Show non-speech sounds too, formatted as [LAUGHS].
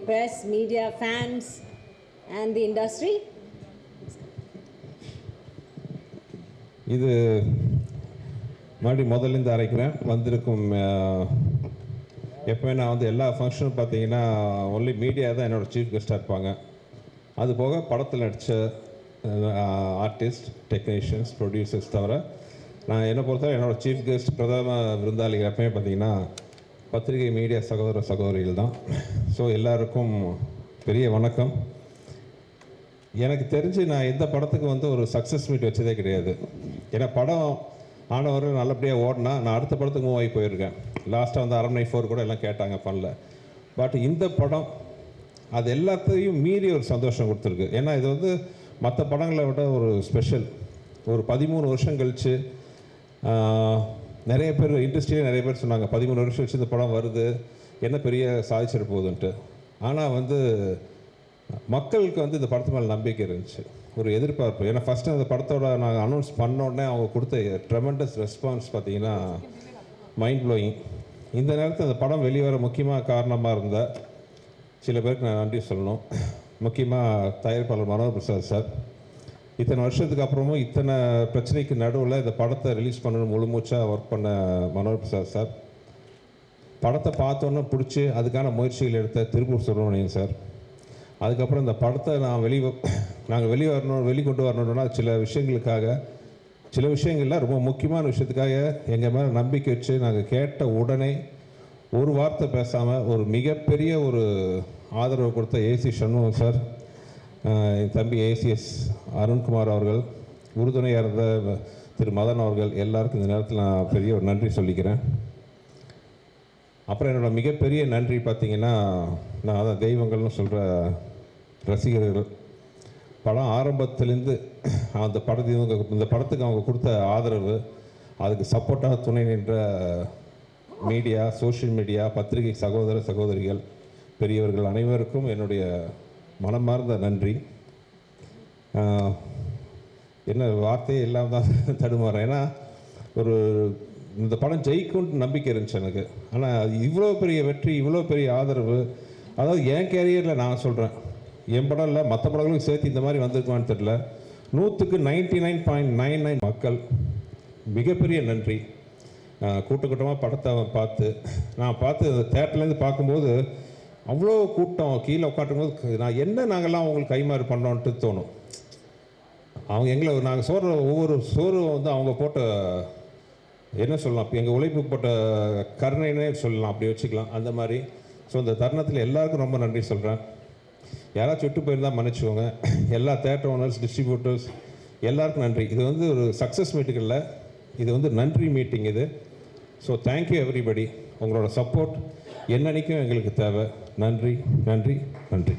press, media, fans, and the industry. இது மறுபடி முதல்ல இருந்து அரைக்கிறேன் வந்திருக்கும் எப்போவுமே எப்பவுமே நான் வந்து எல்லா ஃபங்க்ஷனும் பார்த்தீங்கன்னா ஒன்லி மீடியா தான் என்னோட சீஃப் கெஸ்ட்டாக இருப்பாங்க அது போக படத்தில் நடித்த ஆர்டிஸ்ட் டெக்னீஷியன்ஸ் ப்ரொடியூசர்ஸ் தவிர நான் என்னை பொறுத்தவரை என்னோடய சீஃப் கெஸ்ட் பிரதம விருந்தாளிகள் எப்பவுமே பார்த்தீங்கன்னா பத்திரிகை மீடியா சகோதர சகோதரிகள் தான் ஸோ எல்லாருக்கும் பெரிய வணக்கம். எனக்கு தெரிஞ்சு நான் எந்த படத்துக்கு வந்து ஒரு சக்ஸஸ் மீட் வச்சதே கிடையாது. ஏன்னா படம் ஆனவர் நல்லபடியாக ஓடினா நான் அடுத்த படத்துக்கு மூவ் ஆகி போயிருக்கேன். லாஸ்ட்டாக வந்து அரண்மனை ஃபோர் கூட எல்லாம் கேட்டாங்க பண்ணல பட் இந்த படம் அது எல்லாத்தையும் மீறி ஒரு சந்தோஷம் கொடுத்துருக்கு. ஏன்னா இது வந்து மற்ற படங்களை விட ஒரு ஸ்பெஷல் ஒரு பதிமூணு வருஷம் கழித்து நிறைய பேர் இண்டஸ்ட்ரியில் நிறைய பேர் சொன்னாங்க. பதிமூணு வருஷம் வச்சு இந்த படம் வருது. என்ன பெரிய சாதிச்சிட போகுதுன்ட்டு ஆனால் வந்து மக்களுக்கு வந்து இந்த படத்து மேலே நம்பிக்கை இருந்துச்சு. ஒரு எதிர்பார்ப்பு. ஏன்னா ஃபஸ்ட்டு அந்த படத்தோட நாங்கள் அனௌன்ஸ் பண்ண உடனே அவங்க கொடுத்த ட்ரெமெண்டஸ் ரெஸ்பான்ஸ் பார்த்தீங்கன்னா மைண்ட் ப்ளோயிங் இந்த நேரத்தில் அந்த படம் வெளிவர முக்கியமாக காரணமாக இருந்த சில பேருக்கு நான் நன்றி சொல்லணும். முக்கியமாக தயாரிப்பாளர் மனோகர் பிரசாத் சார். இத்தனை வருஷத்துக்கு அப்புறமும் இத்தனை பிரச்சனைக்கு நடுவில் இந்த படத்தை ரிலீஸ் பண்ணணும் முழுமூச்சாக ஒர்க் பண்ண மனோகர் பிரசாத் சார். படத்தை பார்த்தோன்னே பிடிச்சி அதுக்கான முயற்சிகள் எடுத்த திருப்பூர் சுப்பிரமணியன் சார். அதுக்கப்புறம் இந்த படத்தை நான் வெளி நாங்கள் வெளியே வரணும் வெளிக்கொண்டு வரணும்னா சில விஷயங்களுக்காக சில விஷயங்களில் ரொம்ப முக்கியமான விஷயத்துக்காக எங்கள் மேலே நம்பிக்கை வச்சு நாங்கள் கேட்ட உடனே ஒரு வார்த்தை பேசாமல் ஒரு மிகப்பெரிய ஒரு ஆதரவு கொடுத்த ஏசி சண்முகம் சார். என் தம்பி ஏசிஎஸ் அருண்குமார் அவர்கள் உறுதுணையாக இருந்த திரு மதன் அவர்கள் எல்லாருக்கும் இந்த நேரத்தில் நான் பெரிய ஒரு நன்றி சொல்லிக்கிறேன். அப்புறம் என்னோட மிகப்பெரிய நன்றி பார்த்திங்கன்னா நான் அதான் தெய்வங்கள்னு சொல்கிற ரசிகர்கள். படம் ஆரம்பத்துலேருந்து அந்த படத்தை இந்த படத்துக்கு அவங்க கொடுத்த ஆதரவு அதுக்கு சப்போர்ட்டாக துணை நின்ற மீடியா சோஷியல் மீடியா பத்திரிகை சகோதர சகோதரிகள் பெரியவர்கள் அனைவருக்கும் என்னுடைய மனமார்ந்த நன்றி. என்ன வார்த்தையே இல்லாமல் தான் [LAUGHS] தடுமாறேன். ஏன்னா ஒரு இந்த படம் ஜெயிக்கும்னு நம்பிக்கை இருந்துச்சு எனக்கு. ஆனால் இவ்வளோ பெரிய வெற்றி இவ்வளோ பெரிய ஆதரவு அதாவது என் கேரியரில் நான் சொல்கிறேன் என் படம் இல்லை மற்ற படங்களும் சேர்த்து இந்த மாதிரி வந்திருக்குமான்னு தெரில நூற்றுக்கு ninety nine point nine nine மக்கள் மிகப்பெரிய நன்றி. கூட்ட கூட்டமாக படத்தை பார்த்து நான் பார்த்து அந்த தேட்டர்லேருந்து பார்க்கும்போது அவ்வளோ கூட்டம் கீழே உட்காட்டும்போது நான் என்ன நாங்கள்லாம் அவங்களுக்கு கைமாறு பண்ணோன்ட்டு தோணும். அவங்க எங்களை நாங்கள் சோறு ஒவ்வொரு சோறு வந்து அவங்க போட்ட என்ன சொல்லலாம் எங்கள் உழைப்பு போட்ட கருணைன்னே சொல்லலாம் அப்படி வச்சுக்கலாம் அந்த மாதிரி. ஸோ இந்த தருணத்தில் எல்லாருக்கும் ரொம்ப நன்றி சொல்கிறேன் யாராச்சும் விட்டு போயிருந்தால் மன்னிச்சுக்கோங்க. எல்லா தேட்டர் ஓனர்ஸ் டிஸ்ட்ரிபியூட்டர்ஸ் எல்லாருக்கும் நன்றி. இது வந்து ஒரு சக்ஸஸ் மீட்டிங் இல்லை. இது வந்து நன்றி மீட்டிங் இது. ஸோ தேங்க்யூ எவ்ரிபடி உங்களோட சப்போர்ட் என்னன்னைக்கும் எங்களுக்கு தேவை. நன்றி நன்றி நன்றி.